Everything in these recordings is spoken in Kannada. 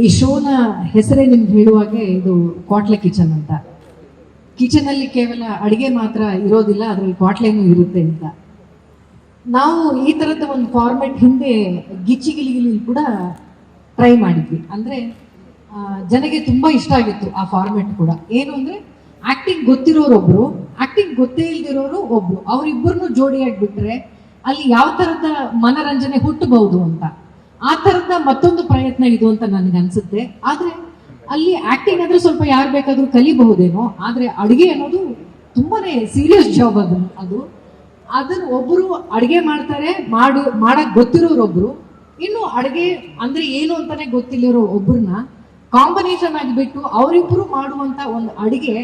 ಈ ಶೋನ ಹೆಸರೇ ನಿಮ್ಗೆ ಹೇಳುವಾಗೆ ಇದು ಕ್ವಾಟ್ಲೆ ಕಿಚನ್ ಅಂತ. ಕಿಚನ್ ಅಲ್ಲಿ ಕೇವಲ ಅಡಿಗೆ ಮಾತ್ರ ಇರೋದಿಲ್ಲ, ಅದ್ರಲ್ಲಿ ಕ್ವಾಟ್ಲೆನೂ ಇರುತ್ತೆ ಅಂತ. ನಾವು ಈ ತರದ ಒಂದು ಫಾರ್ಮೆಟ್ ಹಿಂದೆ ಗಿಚ್ಚಿಗಿಲಿಗಿಲಿ ಕೂಡ ಟ್ರೈ ಮಾಡಿದ್ವಿ. ಅಂದ್ರೆ ಜನಗೆ ತುಂಬಾ ಇಷ್ಟ ಆಗಿತ್ತು ಆ ಫಾರ್ಮೆಟ್ ಕೂಡ. ಏನು ಅಂದ್ರೆ ಆಕ್ಟಿಂಗ್ ಗೊತ್ತಿರೋರೊಬ್ರು ಆಕ್ಟಿಂಗ್ ಗೊತ್ತೇ ಇಲ್ದಿರೋರು ಒಬ್ರು. ಅವರಿಬ್ಬರನ್ನು ಜೋಡಿಯಾಗಿ ಬಿಟ್ರೆ ಅಲ್ಲಿ ಯಾವ ತರದ ಮನರಂಜನೆ ಹುಟ್ಟಬಹುದು ಅಂತ. ಆ ತರದ ಮತ್ತೊಂದು ಪ್ರಯತ್ನ ಇದು ಅಂತ ನನಗೆ ಅನ್ಸುತ್ತೆ. ಆದ್ರೆ ಅಲ್ಲಿ ಆಕ್ಟಿಂಗ್ ಅಂದ್ರೆ ಸ್ವಲ್ಪ ಯಾರು ಬೇಕಾದ್ರೂ ಕಲಿಬಹುದೇನೋ, ಆದ್ರೆ ಅಡುಗೆ ಅನ್ನೋದು ತುಂಬಾನೇ ಸೀರಿಯಸ್ ಜಾಬ್ ಅದು ಅದು. ಅದನ್ನ ಒಬ್ರು ಅಡಿಗೆ ಮಾಡ್ತಾರೆ, ಮಾಡು, ಮಾಡಕ್ ಗೊತ್ತಿರೋರೊಬ್ರು, ಇನ್ನು ಅಡಿಗೆ ಅಂದ್ರೆ ಏನು ಅಂತಾನೆ ಗೊತ್ತಿಲ್ಲಿರೋ ಒಬ್ರನ್ನ ಕಾಂಬಿನೇಷನ್ ಆಗಿಬಿಟ್ಟು ಅವರಿಬ್ರು ಮಾಡುವಂತ ಒಂದು ಅಡಿಗೆ,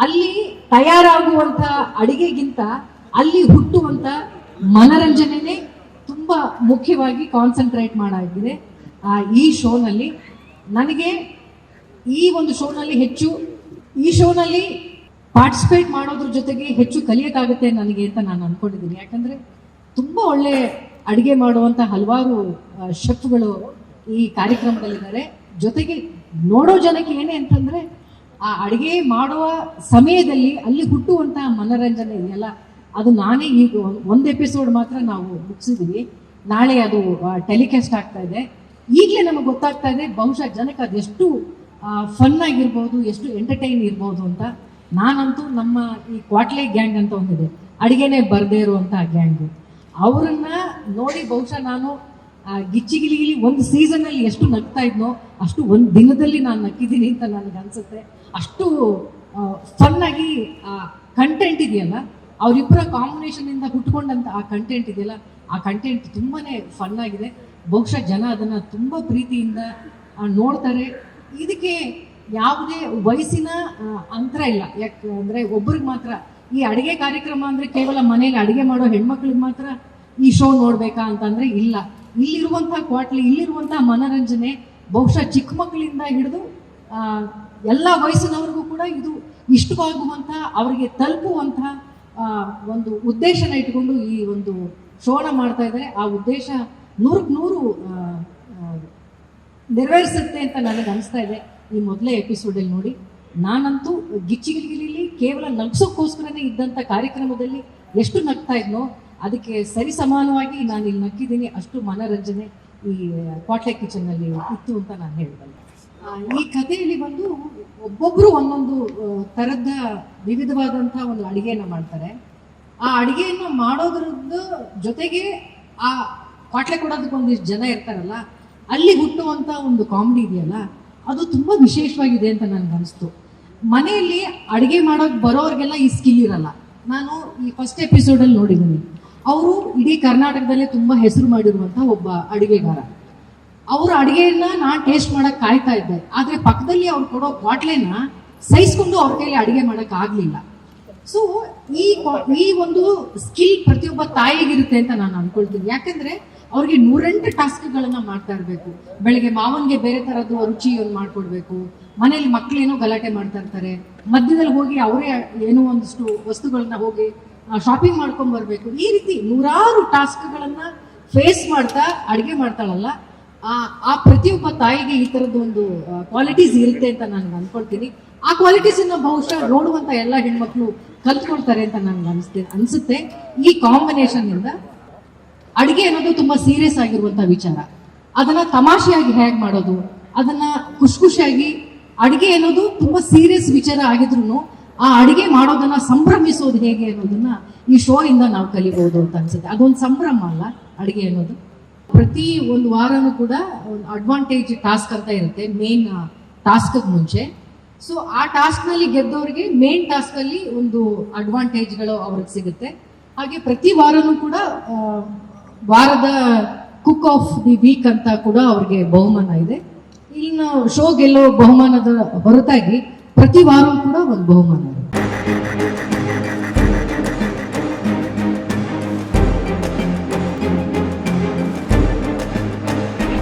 ಅಲ್ಲಿ ತಯಾರಾಗುವಂತ ಅಡಿಗೆಗಿಂತ ಅಲ್ಲಿ ಹುಟ್ಟುವಂತ ಮನರಂಜನೆನೇ ತುಂಬಾ ಮುಖ್ಯವಾಗಿ ಕಾನ್ಸಂಟ್ರೇಟ್ ಮಾಡಾಗಿದೆ ಆ, ಈ ಶೋನಲ್ಲಿ ನನಗೆ ಈ ಒಂದು ಶೋನಲ್ಲಿ ಹೆಚ್ಚು ಈ ಶೋನಲ್ಲಿ ಪಾರ್ಟಿಸಿಪೇಟ್ ಮಾಡೋದ್ರ ಜೊತೆಗೆ ಹೆಚ್ಚು ಕಲಿಯೋಕ್ಕಾಗುತ್ತೆ ನನಗೆ ಅಂತ ನಾನು ಅನ್ಕೊಂಡಿದ್ದೀನಿ. ಯಾಕಂದ್ರೆ ತುಂಬಾ ಒಳ್ಳೆ ಅಡಿಗೆ ಮಾಡುವಂತ ಹಲವಾರು ಶೆಫ್ಗಳು ಈ ಕಾರ್ಯಕ್ರಮದಲ್ಲಿದ್ದಾರೆ. ಜೊತೆಗೆ ನೋಡೋ ಜನಕ್ಕೆ ಏನೇ ಅಂತಂದ್ರೆ ಆ ಅಡಿಗೆ ಮಾಡುವ ಸಮಯದಲ್ಲಿ ಅಲ್ಲಿ ಹುಟ್ಟುವಂತಹ ಮನೋರಂಜನೆ ಇದೆಯಲ್ಲ ಅದು ನಾನೇ ಈಗ ಒಂದ್- ಎಪಿಸೋಡ್ ಮಾತ್ರ ನಾವು ಮುಗಿಸಿದೀವಿ ನಾಳೆ ಅದು ಟೆಲಿಕಾಸ್ಟ್ ಆಗ್ತಾ ಇದೆ. ಈಗಲೇ ನಮಗೆ ಗೊತ್ತಾಗ್ತಾ ಇದೆ, ಬಹುಶಃ ಜನಕ್ಕೆ ಅದೆಷ್ಟು ಫನ್ ಆಗಿರ್ಬೋದು, ಎಷ್ಟು ಎಂಟರ್ಟೈನ್ ಇರ್ಬೋದು ಅಂತ. ನಾನಂತೂ ನಮ್ಮ ಈ ಕ್ವಾಟ್ಲೆ ಗ್ಯಾಂಗ್ ಅಂತ ಒಂದಿದೆ. ಅಡುಗೆನೇ ಬರದೇ ಇರುವಂತಹ ಗ್ಯಾಂಗ್ ಅವರನ್ನ ನೋಡಿ ಬಹುಶಃ ನಾನು ಗಿಚ್ಚಿಗಿಲಿಗಿಲಿ ಒಂದು ಸೀಸನ್ ಅಲ್ಲಿ ಎಷ್ಟು ನಗ್ತಾ ಇದ್ನೋ, ಅಷ್ಟು ಒಂದು ದಿನದಲ್ಲಿ ನಾನು ನಕ್ಕಿದ್ದೀನಿ ಅಂತ ನನಗೆ ಅನ್ಸುತ್ತೆ. ಅಷ್ಟು ಫನ್ ಆಗಿ ಕಂಟೆಂಟ್ ಇದೆಯಲ್ಲ ಅವರಿಬ್ಬರ ಕಾಂಬಿನೇಷನ್ ಇಂದ ಹುಟ್ಕೊಂಡಂತ ಆ ಕಂಟೆಂಟ್ ಇದೆಯಲ್ಲ ಆ ಕಂಟೆಂಟ್ ತುಂಬಾ ಫನ್ ಆಗಿದೆ. ಬಹುಶಃ ಜನ ಅದನ್ನು ತುಂಬ ಪ್ರೀತಿಯಿಂದ ನೋಡ್ತಾರೆ. ಇದಕ್ಕೆ ಯಾವುದೇ ವಯಸ್ಸಿನ ಅಂತರ ಇಲ್ಲ. ಯಾಕೆ ಅಂದರೆ ಒಬ್ರಿಗೆ ಮಾತ್ರ ಈ ಅಡುಗೆ ಕಾರ್ಯಕ್ರಮ ಅಂದರೆ ಕೇವಲ ಮನೇಲಿ ಅಡುಗೆ ಮಾಡೋ ಹೆಣ್ಮಕ್ಳಿಗೆ ಮಾತ್ರ ಈ ಶೋ ನೋಡಬೇಕಾ ಅಂತಂದ್ರೆ ಇಲ್ಲ. ಇಲ್ಲಿರುವಂಥ ಕ್ವಾಟ್ಲಿ ಇಲ್ಲಿರುವಂಥ ಮನರಂಜನೆ ಬಹುಶಃ ಚಿಕ್ಕ ಮಕ್ಕಳಿಂದ ಹಿಡಿದು ಎಲ್ಲ ವಯಸ್ಸಿನವ್ರಿಗೂ ಕೂಡ ಇದು ಇಷ್ಟವಾಗುವಂಥ ಅವರಿಗೆ ತಲುಪುವಂಥ ಒಂದು ಉದ್ದೇಶನ ಇಟ್ಕೊಂಡು ಈ ಒಂದು ಶೋನ ಮಾಡ್ತಾ ಇದ್ದಾರೆ. ಆ ಉದ್ದೇಶ ನೂರಕ್ಕೆ ನೂರು ನೆರವೇರಿಸುತ್ತೆ ಅಂತ ನನಗೆ ಅನಿಸ್ತಾ ಇದೆ ಈ ಮೊದಲೇ ಎಪಿಸೋಡಲ್ಲಿ ನೋಡಿ. ನಾನಂತೂ ಗಿಚ್ಚಿಗಿಲಿಗಿಲಿ ಕೇವಲ ನಗ್ಸೋಕ್ಕೋಸ್ಕರನೇ ಇದ್ದಂಥ ಕಾರ್ಯಕ್ರಮದಲ್ಲಿ ಎಷ್ಟು ನಗ್ತಾ ಇದ್ನೋ ಅದಕ್ಕೆ ಸರಿ ಸಮಾನವಾಗಿ ನಾನು ಇಲ್ಲಿ ನಕ್ಕಿದ್ದೀನಿ ಅಷ್ಟು ಮನೋರಂಜನೆ ಈ ಕ್ವಾಟ್ಲೆ ಕಿಚನ್ನಲ್ಲಿ ಇತ್ತು ಅಂತ ನಾನು ಆ, ಈ ಕಥೆಯಲ್ಲಿ ಬಂದು ಒಬ್ಬೊಬ್ಬರು ಒಂದೊಂದು ಥರದ ವಿವಿಧವಾದಂಥ ಒಂದು ಅಡುಗೆಯನ್ನು ಮಾಡ್ತಾರೆ. ಆ ಅಡುಗೆಯನ್ನು ಮಾಡೋದ್ರದ್ದು ಜೊತೆಗೆ ಆ ಕ್ವಾಟ್ಲೆ ಕೊಡೋದಕ್ಕೆ ಒಂದಿಷ್ಟು ಜನ ಇರ್ತಾರಲ್ಲ, ಅಲ್ಲಿ ಹುಟ್ಟುವಂಥ ಒಂದು ಕಾಮಿಡಿ ಇದೆಯಲ್ಲ, ಅದು ತುಂಬಾ ವಿಶೇಷವಾಗಿದೆ ಅಂತ ನನಗೆ ಅನಿಸ್ತು. ಮನೆಯಲ್ಲಿ ಅಡಿಗೆ ಮಾಡೋಕೆ ಬರೋರಿಗೆಲ್ಲ ಈ ಸ್ಕಿಲ್ ಇರಲ್ಲ. ನಾನು ಈ ಫಸ್ಟ್ ಎಪಿಸೋಡಲ್ಲಿ ನೋಡಿದ್ದೀನಿ. ಅವರು ಇಡೀ ಕರ್ನಾಟಕದಲ್ಲೇ ತುಂಬಾ ಹೆಸರು ಮಾಡಿರುವಂಥ ಒಬ್ಬ ಅಡಿಗೆಗಾರ. ಅವ್ರ ಅಡಿಗೆಯನ್ನ ನಾನು ಟೇಸ್ಟ್ ಮಾಡಕ್ ಕಾಯ್ತಾ ಇದ್ದೆ. ಆದ್ರೆ ಪಕ್ಕದಲ್ಲಿ ಅವ್ರು ಕೊಡೋ ಬಾಟ್ಲೆನ ಸಹಿಸ್ಕೊಂಡು ಅವ್ರ ಕೈಲಿ ಅಡಿಗೆ ಮಾಡೋಕ್ಕಾಗಲಿಲ್ಲ ಸೊ ಈ ಈ ಒಂದು ಸ್ಕಿಲ್ ಪ್ರತಿಯೊಬ್ಬ ತಾಯಿಗಿರುತ್ತೆ ಅಂತ ನಾನು ಅನ್ಕೊಳ್ತೀನಿ. ಯಾಕಂದ್ರೆ ಅವ್ರಿಗೆ ನೂರೆಂಟು ಟಾಸ್ಕ್ಗಳನ್ನ ಮಾಡ್ತಾ ಇರ್ಬೇಕು. ಬೆಳಿಗ್ಗೆ ಮಾವನ್ಗೆ ಬೇರೆ ತರದ್ದು ರುಚಿ ಒಂದು ಮಾಡ್ಕೊಡ್ಬೇಕು? ಮನೇಲಿ ಮಕ್ಳೇನೋ ಗಲಾಟೆ ಮಾಡ್ತಾ ಇರ್ತಾರೆ. ಮಧ್ಯದಲ್ಲಿ ಹೋಗಿ ಅವರೇ ಏನೋ ಒಂದಿಷ್ಟು ವಸ್ತುಗಳನ್ನ ಹೋಗಿ ಶಾಪಿಂಗ್ ಮಾಡ್ಕೊಂಡ್ ಬರ್ಬೇಕು. ಈ ರೀತಿ ನೂರಾರು ಟಾಸ್ಕ್ಗಳನ್ನ ಫೇಸ್ ಮಾಡ್ತಾ, ಅಡಿಗೆ ಮಾಡ್ತಾಳಲ್ಲ, ಆ ಪ್ರತಿಯೊಬ್ಬ ತಾಯಿಗೆ ಈ ತರದ ಒಂದು ಕ್ವಾಲಿಟೀಸ್ ಇರುತ್ತೆ ಅಂತ ನಾನು ಅನ್ಕೊಳ್ತೀನಿ. ಆ ಕ್ವಾಲಿಟೀಸ್ ಬಹುಶಃ ನೋಡುವಂತ ಎಲ್ಲ ಹೆಣ್ಮಕ್ಳು ಕಲ್ತ್ಕೊಳ್ತಾರೆ ಅಂತ ನನ್ಗೆ ಅನಿಸ್ತೆ, ಅನ್ಸುತ್ತೆ. ಈ ಕಾಂಬಿನೇಷನ್ ಇಂದ ಅಡಿಗೆ ಅನ್ನೋದು ತುಂಬಾ ಸೀರಿಯಸ್ ಆಗಿರುವಂತ ವಿಚಾರ. ಅದನ್ನ ತಮಾಷೆಯಾಗಿ ಹೇಗೆ ಮಾಡೋದು, ಅದನ್ನ ಖುಷಿ ಖುಷಿಯಾಗಿ ಅಡಿಗೆ ಅನ್ನೋದು ತುಂಬಾ ಸೀರಿಯಸ್ ವಿಚಾರ ಆಗಿದ್ರು ಆ ಅಡಿಗೆ ಮಾಡೋದನ್ನ ಸಂಭ್ರಮಿಸೋದು ಹೇಗೆ ಅನ್ನೋದನ್ನ ಈ ಶೋ ಇಂದ ನಾವು ಕಲಿಬಹುದು ಅಂತ ಅನ್ಸುತ್ತೆ. ಅದೊಂದು ಸಂಭ್ರಮ ಅಲ್ಲ ಅಡಿಗೆ ಅನ್ನೋದು. ಪ್ರತಿ ಒಂದು ವಾರನೂ ಕೂಡ ಒಂದು ಅಡ್ವಾಂಟೇಜ್ ಟಾಸ್ಕ್ ಅಂತ ಇರುತ್ತೆ ಮೇನ್ ಟಾಸ್ಕ್ ಮುಂಚೆ. ಸೊ ಆ ಟಾಸ್ಕ್ನಲ್ಲಿ ಗೆದ್ದವರಿಗೆ ಮೇನ್ ಟಾಸ್ಕ್ ಅಲ್ಲಿ ಒಂದು ಅಡ್ವಾಂಟೇಜ್ಗಳು ಅವ್ರಿಗೆ ಸಿಗುತ್ತೆ. ಹಾಗೆ ಪ್ರತಿ ವಾರನೂ ಕೂಡ ವಾರದ ಕುಕ್ ಆಫ್ ದಿ ವೀಕ್ ಅಂತ ಕೂಡ ಅವ್ರಿಗೆ ಬಹುಮಾನ ಇದೆ. ಇನ್ನು ಶೋ ಗೆಲ್ಲೋ ಬಹುಮಾನದ ಹೊರತಾಗಿ ಪ್ರತಿ ವಾರ ಕೂಡ ಒಂದು ಬಹುಮಾನ ಇದೆ.